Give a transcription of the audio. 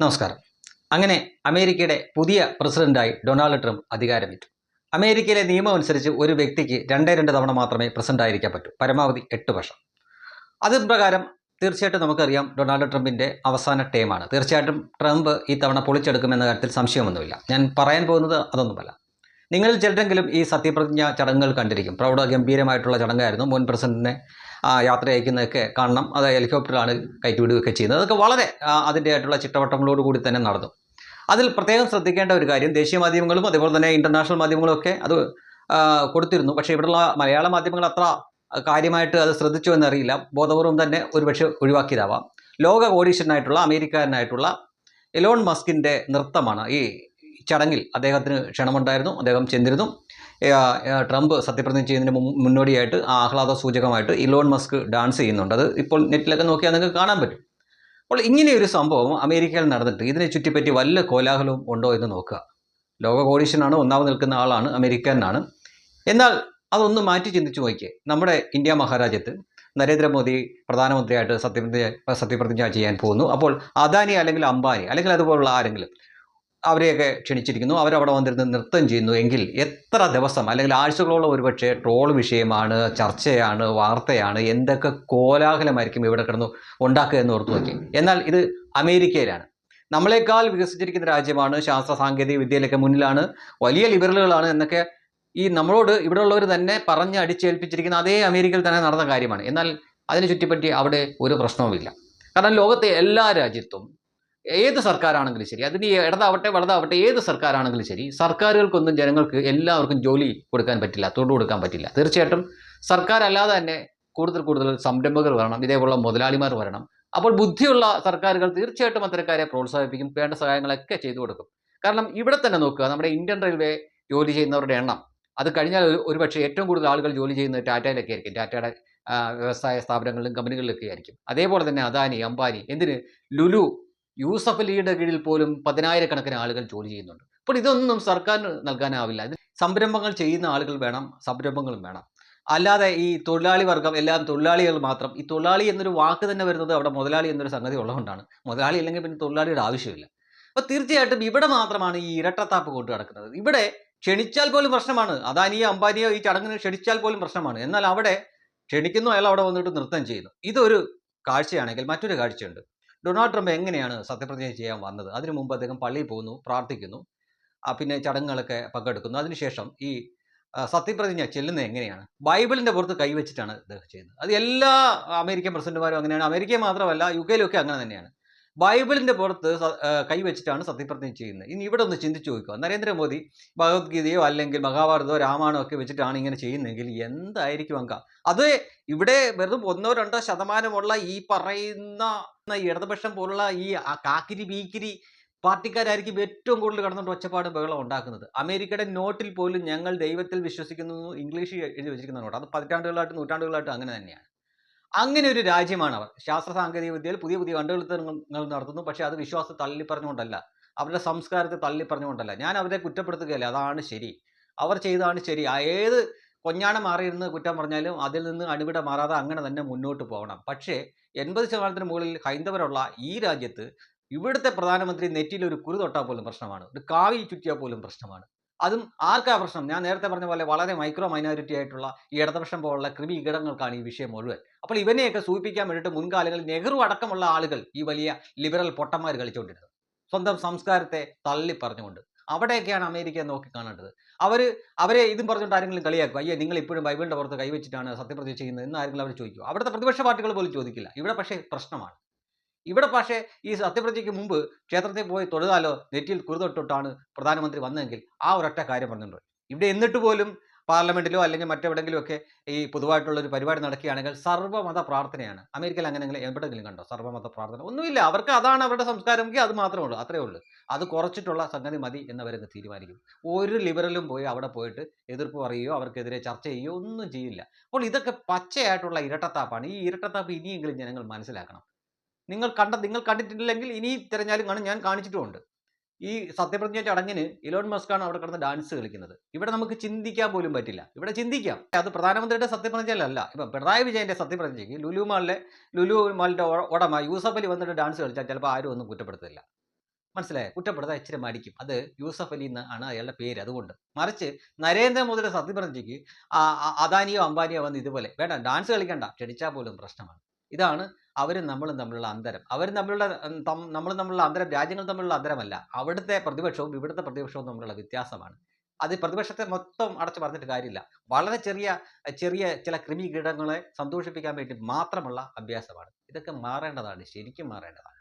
നമസ്കാരം. അങ്ങനെ അമേരിക്കയുടെ പുതിയ പ്രസിഡന്റായി ഡൊണാൾഡ് ട്രംപ് അധികാരമേറ്റു. അമേരിക്കയിലെ നിയമം അനുസരിച്ച് ഒരു വ്യക്തിക്ക് രണ്ടേ രണ്ട് തവണ മാത്രമേ പ്രസിഡന്റ് ആയിരിക്കാൻ പറ്റൂ പരമാവധി എട്ട് വർഷം. അത് പ്രകാരം തീർച്ചയായിട്ടും നമുക്കറിയാം ഡൊണാൾഡ് ട്രംപിന്റെ അവസാന ടേമാണ് തീർച്ചയായിട്ടും ട്രംപ് ഈ തവണ പൊളിച്ചെടുക്കുമെന്ന കാര്യത്തിൽ സംശയമൊന്നുമില്ല. ഞാൻ പറയാൻ പോകുന്നത് അതൊന്നുമല്ല. നിങ്ങളിൽ ചിലരെങ്കിലും ഈ സത്യപ്രതിജ്ഞ ചടങ്ങുകൾ കണ്ടിരിക്കും. പ്രൗഢ ഗംഭീരമായിട്ടുള്ള ചടങ്ങായിരുന്നു മുൻ പ്രസിഡന്റിനെ യാത്ര അയക്കുന്നതൊക്കെ കാണണം. അത് ഹെലികോപ്റ്ററാണ് കയറ്റിവിടുകയൊക്കെ ചെയ്യുന്നത്. അതൊക്കെ വളരെ അതിന്റെതായിട്ടുള്ള ചിട്ടവട്ടങ്ങളോട് കൂടി തന്നെ നടന്നു. അതിൽ പ്രത്യേകം ശ്രദ്ധിക്കേണ്ട ഒരു കാര്യം ദേശീയ മാധ്യമങ്ങളും അതുപോലെ തന്നെ ഇന്റർനാഷണൽ മാധ്യമങ്ങളും ഒക്കെ അത് കൊടുത്തിരുന്നു. പക്ഷേ ഇവിടെയുള്ള മലയാള മാധ്യമങ്ങൾ അത്ര കാര്യമായിട്ട് അത് ശ്രദ്ധിച്ചു എന്നറിയില്ല. ബോധപൂർവം തന്നെ ഒരുപക്ഷെ ഒഴിവാക്കിയതാവാം. ലോക കോടീശ്വരനായിട്ടുള്ള അമേരിക്കാരനായിട്ടുള്ള എലോൺ മസ്കിന്റെ നൃത്തമാണ് ഈ ചടങ്ങിൽ അദ്ദേഹത്തിന് ക്ഷണമുണ്ടായിരുന്നു. അദ്ദേഹം ചെന്നിരുന്നു. ട്രംപ് സത്യപ്രതിജ്ഞ ചെയ്യുന്നതിന് മുന്നോടിയായിട്ട് ആഹ്ലാദ സൂചകമായിട്ട് ഇലോൺ മസ്ക് ഡാൻസ് ചെയ്യുന്നുണ്ട്. അത് ഇപ്പോൾ നെറ്റിലൊക്കെ നോക്കിയാൽ നിങ്ങൾക്ക് കാണാൻ പറ്റും. അപ്പോൾ ഇങ്ങനെയൊരു സംഭവം അമേരിക്കയിൽ നടന്നിട്ട് ഇതിനെ ചുറ്റിപ്പറ്റി വല്ല കോലാഹലവും ഉണ്ടോ എന്ന് നോക്കുക. ലോക കോടീശ്വരനാണ് ഒന്നാമത് നിൽക്കുന്ന ആളാണ് അമേരിക്കനാണ്. എന്നാൽ അതൊന്ന് മാറ്റി ചിന്തിച്ചു നോക്കിയേ. നമ്മുടെ ഇന്ത്യ മഹാരാജ്യത്ത് നരേന്ദ്രമോദി പ്രധാനമന്ത്രിയായിട്ട് സത്യപ്രതിജ്ഞ സത്യപ്രതിജ്ഞ ചെയ്യാൻ പോകുന്നു. അപ്പോൾ അദാനി അല്ലെങ്കിൽ അംബാനി അല്ലെങ്കിൽ അതുപോലുള്ള ആരെങ്കിലും അവരെയൊക്കെ ക്ഷണിച്ചിരിക്കുന്നു. അവരവിടെ വന്നിരുന്ന് നൃത്തം ചെയ്യുന്നു. എങ്കിൽ എത്ര ദിവസം അല്ലെങ്കിൽ ആഴ്ചകളോളം ഒരുപക്ഷെ ട്രോൾ വിഷയമാണ് ചർച്ചയാണ് വാർത്തയാണ് എന്തൊക്കെ കോലാഹലമായിരിക്കും ഇവിടെ കിടന്നു ഉണ്ടാക്കുക എന്ന് ഓർത്തു നോക്കി. എന്നാൽ ഇത് അമേരിക്കയിലാണ്. നമ്മളെക്കാൾ വികസിച്ചിരിക്കുന്ന രാജ്യമാണ് ശാസ്ത്ര സാങ്കേതിക വിദ്യയിലൊക്കെ മുന്നിലാണ്. വലിയ ലിബറലുകളാണ് എന്നൊക്കെ ഈ നമ്മളോട് ഇവിടെയുള്ളവർ തന്നെ പറഞ്ഞ് അടിച്ചേൽപ്പിച്ചിരിക്കുന്ന അതേ അമേരിക്കയിൽ തന്നെ നടന്ന കാര്യമാണ്. എന്നാൽ അതിനെ ചുറ്റിപ്പറ്റി അവിടെ ഒരു പ്രശ്നവുമില്ല. കാരണം ലോകത്തെ എല്ലാ രാജ്യത്തും ഏത് സർക്കാരാണെങ്കിലും ശരി അതിന് ഇടതാവട്ടെ വലതാവട്ടെ ഏത് സർക്കാരാണെങ്കിലും ശരി സർക്കാരുകൾക്കൊന്നും ജനങ്ങൾക്ക് എല്ലാവർക്കും ജോലി കൊടുക്കാൻ പറ്റില്ല തൊഴിൽ കൊടുക്കാൻ പറ്റില്ല. തീർച്ചയായിട്ടും സർക്കാർ അല്ലാതെ തന്നെ കൂടുതൽ കൂടുതൽ സംരംഭകർ വരണം ഇതേപോലുള്ള മുതലാളിമാർ വരണം. അപ്പോൾ ബുദ്ധിയുള്ള സർക്കാരുകൾ തീർച്ചയായിട്ടും അത്തരക്കാരെ പ്രോത്സാഹിപ്പിക്കും വേണ്ട സഹായങ്ങളൊക്കെ ചെയ്തു കൊടുക്കും. കാരണം ഇവിടെ തന്നെ നോക്കുക നമ്മുടെ ഇന്ത്യൻ റെയിൽവേ ജോലി ചെയ്യുന്നവരുടെ എണ്ണം അത് കഴിഞ്ഞാൽ ഒരു പക്ഷേ ഏറ്റവും കൂടുതൽ ആളുകൾ ജോലി ചെയ്യുന്നത് ടാറ്റയിലൊക്കെ ആയിരിക്കും ടാറ്റയുടെ വ്യവസായ സ്ഥാപനങ്ങളിലും കമ്പനികളിലൊക്കെ ആയിരിക്കും. അതേപോലെ തന്നെ അദാനി അംബാനി എന്തിന്? ലുലു യൂസഫ് അലിയുടെ കീഴിൽ പോലും പതിനായിരക്കണക്കിന് ആളുകൾ ജോലി ചെയ്യുന്നുണ്ട്. അപ്പോൾ ഇതൊന്നും സർക്കാരിന് നൽകാനാവില്ല. ഇത് സംരംഭങ്ങൾ ചെയ്യുന്ന ആളുകൾ വേണം സംരംഭങ്ങളും വേണം. അല്ലാതെ ഈ തൊഴിലാളി വർഗം എല്ലാം തൊഴിലാളികൾ മാത്രം ഈ തൊഴിലാളി എന്നൊരു വാക്ക് തന്നെ വരുന്നത് അവിടെ മുതലാളി എന്നൊരു സംഗതി ഉള്ളതുകൊണ്ടാണ്. മുതലാളി ഇല്ലെങ്കിൽ പിന്നെ തൊഴിലാളിയുടെ ആവശ്യമില്ല. അപ്പോൾ തീർച്ചയായിട്ടും ഇവിടെ മാത്രമാണ് ഈ ഇരട്ടത്താപ്പ് കൊണ്ട് നടക്കുന്നത്. ഇവിടെ ക്ഷണിച്ചാൽ പോലും പ്രശ്നമാണ്. അദാനിയോ അംബാനിയോ ഈ ചടങ്ങിന് ക്ഷണിച്ചാൽ പോലും പ്രശ്നമാണ്. എന്നാൽ അവിടെ ക്ഷണിക്കുന്നു അയാൾ അവിടെ വന്നിട്ട് നൃത്തം ചെയ്യുന്നു. ഇതൊരു കാഴ്ചയാണെങ്കിൽ മറ്റൊരു കാഴ്ചയുണ്ട്. ഡൊണാൾഡ് ട്രംപ് എങ്ങനെയാണ് സത്യപ്രതിജ്ഞ ചെയ്യാൻ വന്നത്? അതിനു മുമ്പ് അദ്ദേഹം പള്ളിയിൽ പോകുന്നു പ്രാർത്ഥിക്കുന്നു. പിന്നെ ചടങ്ങുകളൊക്കെ പങ്കെടുക്കുന്നു. അതിനുശേഷം ഈ സത്യപ്രതിജ്ഞ ചെല്ലുന്നത് എങ്ങനെയാണ്? ബൈബിളിന്റെ പുറത്ത് കൈവച്ചിട്ടാണ് അദ്ദേഹം ചെയ്യുന്നത്. അത് എല്ലാ അമേരിക്കൻ പ്രസിഡന്റുമാരും അങ്ങനെയാണ്. അമേരിക്ക മാത്രമല്ല യു കെയിലൊക്കെ അങ്ങനെ തന്നെയാണ്. ബൈബിളിന്റെ പുറത്ത് കൈവച്ചിട്ടാണ് സത്യപ്രതിജ്ഞ ചെയ്യുന്നത്. ഇനി ഇവിടെ ഒന്ന് ചിന്തിച്ചു നോക്കുക. നരേന്ദ്രമോദി ഭഗവത്ഗീതയോ അല്ലെങ്കിൽ മഹാഭാരതമോ രാമായണമോ ഒക്കെ വെച്ചിട്ടാണ് ഇങ്ങനെ ചെയ്യുന്നതെങ്കിൽ എന്തായിരിക്കും അങ്ക? അത് ഇവിടെ വെറും ഒന്നോ രണ്ടോ ശതമാനമുള്ള ഈ പറയുന്ന ഇടതുപക്ഷം പോലുള്ള ഈ കാക്കിരി ബീക്കിരി പാർട്ടിക്കാരായിരിക്കും ഏറ്റവും കൂടുതൽ കടന്നുകൊണ്ട് ഒച്ചപ്പാട് ബഹളം ഉണ്ടാക്കുന്നത്. അമേരിക്കയുടെ നോട്ടിൽ പോലും ഞങ്ങൾ ദൈവത്തിൽ വിശ്വസിക്കുന്നു ഇംഗ്ലീഷ് എഴുതി വെച്ചിരിക്കുന്ന നോട്ട് അത് പതിറ്റാണ്ടുകളായിട്ട് നൂറ്റാണ്ടുകളായിട്ട് അങ്ങനെ തന്നെയാണ്. അങ്ങനെ ഒരു രാജ്യമാണ് അവർ ശാസ്ത്ര സാങ്കേതിക വിദ്യയിൽ പുതിയ പുതിയ കണ്ടുപിടുത്തങ്ങൾ നടത്തുന്നു. പക്ഷേ അത് വിശ്വാസത്തെ തള്ളി പറഞ്ഞുകൊണ്ടല്ല അവരുടെ സംസ്കാരത്തെ തള്ളി പറഞ്ഞുകൊണ്ടല്ല ഞാൻ അവരെ കുറ്റപ്പെടുത്തുകയല്ല. അതാണ് ശരി. അവർ ചെയ്തതാണ് ശരി. ഏത് കൊഞ്ഞാണ് മാറിയിരുന്ന് കുറ്റം പറഞ്ഞാലും അതിൽ നിന്ന് അണിവിട മാറാതെ അങ്ങനെ തന്നെ മുന്നോട്ട് പോകണം. പക്ഷേ എൺപത് ശതമാനത്തിന് മുകളിൽ ഹൈന്ദവരുള്ള ഈ രാജ്യത്ത് ഇവിടുത്തെ പ്രധാനമന്ത്രി നെറ്റിയിൽ ഒരു കുരു തൊട്ടാൽ പോലും പ്രശ്നമാണ്. ഒരു കാവി ചുറ്റിയാൽ പോലും പ്രശ്നമാണ്. അതും ആർക്കാ പ്രശ്നം? ഞാൻ നേരത്തെ പറഞ്ഞ പോലെ വളരെ മൈക്രോ മൈനോറിറ്റി ആയിട്ടുള്ള ഈ ഇടതുപക്ഷം പോലുള്ള കൃമി ഇടങ്ങൾക്കാണ് ഈ വിഷയം മുഴുവൻ. അപ്പോൾ ഇവനെയൊക്കെ സൂചിപ്പിക്കാൻ വേണ്ടിയിട്ട് മുൻകാലങ്ങളിൽ നെഹ്റു അടക്കമുള്ള ആളുകൾ ഈ വലിയ ലിബറൽ പൊട്ടന്മാർ കളിച്ചുകൊണ്ടിരുന്നത്. സ്വന്തം സംസ്കാരത്തെ തള്ളി പറഞ്ഞുകൊണ്ട് അവിടെയൊക്കെയാണ് അമേരിക്ക നോക്കി കാണേണ്ടത്. അവർ അവരെ ഇതും പറഞ്ഞുകൊണ്ട് ആരെങ്കിലും കളിയാക്കും. അയ്യോ നിങ്ങൾ ഇപ്പോഴും ബൈബിളിന്റെ പുറത്ത് കൈവച്ചിട്ടാണ് സത്യപ്രതിജ്ഞ ചെയ്യുന്നത് എന്ന് ആരെങ്കിലും അവർ ചോദിക്കും. അവിടുത്തെ പ്രതിപക്ഷ പാർട്ടികൾ പോലും ചോദിക്കില്ല. ഇവിടെ പക്ഷേ പ്രശ്നമാണ്. ഇവിടെ പക്ഷേ ഈ സത്യപ്രതിജ്ഞയ്ക്ക് മുമ്പ് ക്ഷേത്രത്തിൽ പോയി തൊഴുതാലോ നെറ്റിയിൽ കുറുതൊട്ടിട്ടാണ് പ്രധാനമന്ത്രി വന്നതെങ്കിൽ ആ ഒരൊറ്റ കാര്യം പറഞ്ഞിട്ടുണ്ട്. ഇവിടെ എന്നിട്ട് പോലും പാർലമെന്റിലോ അല്ലെങ്കിൽ മറ്റെവിടെങ്കിലും ഒക്കെ ഈ പൊതുവായിട്ടുള്ള ഒരു പരിപാടി നടക്കുകയാണെങ്കിൽ സർവമത പ്രാർത്ഥനയാണ്. അമേരിക്കയിൽ അങ്ങനെ എവിടെയെങ്കിലും കണ്ടോ സർവമത പ്രാർത്ഥന? ഒന്നുമില്ല. അവർക്ക് അതാണ് അവരുടെ സംസ്കാരമെങ്കിൽ അത് മാത്രമേ ഉള്ളൂ. അത്രേ ഉള്ളൂ. അത് കുറച്ചിട്ടുള്ള സംഗതി മതി എന്നവരൊക്കെ തീരുമാനിക്കും. ഒരു ലിബറലും പോയി അവിടെ പോയിട്ട് എതിർപ്പ് പറയുകയോ അവർക്കെതിരെ ചർച്ച ചെയ്യുകയോ ഒന്നും ചെയ്യില്ല. അപ്പോൾ ഇതൊക്കെ പച്ചയായിട്ടുള്ള ഇരട്ടത്താപ്പാണ്. ഈ ഇരട്ടത്താപ്പ് ഇനിയെങ്കിലും ജനങ്ങൾ മനസ്സിലാക്കണം. നിങ്ങൾ കണ്ട നിങ്ങൾ കണ്ടിട്ടില്ലെങ്കിൽ ഇനി തിരഞ്ഞാലും കാണും. ഞാൻ കാണിച്ചിട്ടുമുണ്ട്. ഈ സത്യപ്രതിജ്ഞ ചടങ്ങിന് ഇലോൺ മസ്കാണ് അവിടെ കിടന്ന് ഡാൻസ് കളിക്കുന്നത്. ഇവിടെ നമുക്ക് ചിന്തിക്കാൻ പോലും പറ്റില്ല. ഇവിടെ ചിന്തിക്കാം. അത് പ്രധാനമന്ത്രിയുടെ സത്യപ്രതിജ്ഞയിലല്ല ഇപ്പം പിണറായി വിജയന്റെ സത്യപ്രതിജ്ഞയ്ക്ക് ലുലു മാളിലെ ലുലു മാളിന്റെ ഉടമ യൂസഫ് അലി വന്നിട്ട് ഡാൻസ് കളിച്ചാൽ ചിലപ്പോൾ ആരും ഒന്നും കുറ്റപ്പെടുത്തില്ല. മനസ്സിലായോ? കുറ്റപ്പെടുത്താൻ ഇച്ചിരി മടിക്കും. അത് യൂസഫ് അലി എന്ന് ആണ് അയാളുടെ പേര്. അതുകൊണ്ട് മറിച്ച് നരേന്ദ്രമോദിയുടെ സത്യപ്രതിജ്ഞയ്ക്ക് അദാനിയോ അംബാനിയോ വന്ന് ഇതുപോലെ വേണ്ട ഡാൻസ് കളിക്കണ്ട. ക്ഷണിച്ചാൽ പോലും പ്രശ്നമാണ്. ഇതാണ് അവരും നമ്മളും തമ്മിലുള്ള അന്തരം. അവർ തമ്മിലുള്ള നമ്മളും തമ്മിലുള്ള അന്തരം രാജ്യങ്ങൾ തമ്മിലുള്ള അന്തരമല്ല. അവിടുത്തെ പ്രതിപക്ഷവും ഇവിടുത്തെ പ്രതിപക്ഷവും തമ്മിലുള്ള വ്യത്യാസമാണ്. അത് പ്രതിപക്ഷത്തെ മൊത്തം അടച്ചു പറഞ്ഞിട്ട് കാര്യമില്ല. വളരെ ചെറിയ ചെറിയ ചില കൃമികീടങ്ങളെ സന്തോഷിപ്പിക്കാൻ വേണ്ടി മാത്രമുള്ള അഭ്യാസമാണ്. ഇതൊക്കെ മാറേണ്ടതാണ്. ശരിക്കും മാറേണ്ടതാണ്.